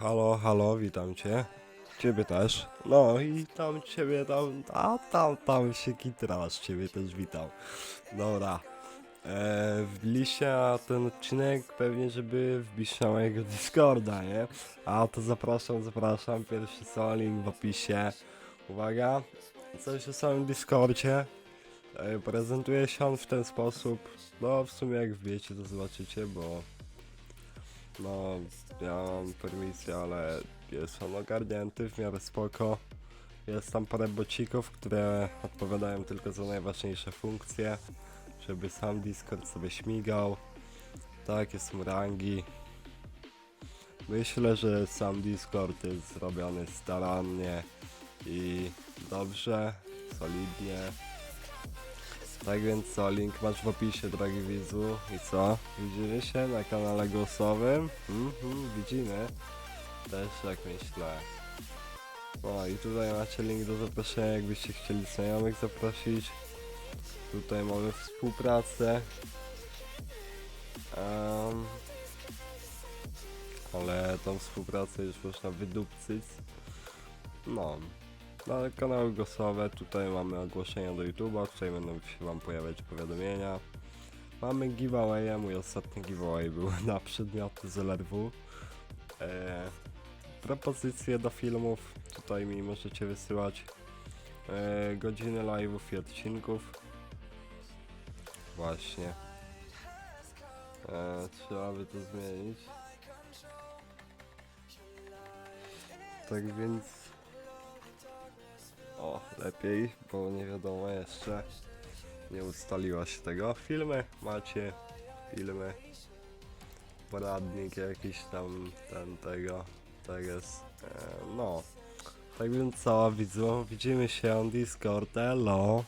Halo, halo, witam cię. Ciebie też. No i tam ciebie tam, a tam, tam się kitrasz, ciebie też witam. Dobra. E, wbiliście na ten odcinek pewnie, żeby wbić na mojego Discorda, nie? A to zapraszam, zapraszam. Pierwszy są link w opisie. Uwaga, coś o samym Discordzie. E, prezentuje się on w ten sposób. No, w sumie jak wbijecie, to zobaczycie, bo no, ja mam permisję, ale jest on ogarnięty w miarę spoko. Jest tam parę bocików, które odpowiadają tylko za najważniejsze funkcje, żeby sam Discord sobie śmigał. Tak, są rangi. Myślę, że sam Discord jest zrobiony starannie i dobrze, solidnie. Tak więc co, link masz w opisie, drogi widzu. I co? Widzimy się na kanale głosowym? Mhm, widzimy. Też jak myślę. O, i tutaj macie link do zaproszenia, jakbyście chcieli znajomych zaprosić. Tutaj mamy współpracę. Em, ale tą współpracę już można wydupcyć. No. Ale kanały głosowe, tutaj mamy ogłoszenia do YouTube'a, tutaj będą się Wam pojawiać powiadomienia. Mamy giveawaya, mój ostatni giveaway był na przedmioty z LRW. E, propozycje do filmów, tutaj mi możecie wysyłać e, godziny live'ów i odcinków. Właśnie. E, trzeba by to zmienić. Tak więc o, lepiej, bo nie wiadomo jeszcze. Nie ustaliła się tego. Filmy macie. Filmy. Poradnik jakiś tam, ten tego. Tak jest. E, no. Tak więc cała widzu. Widzimy się on Discord. Hello.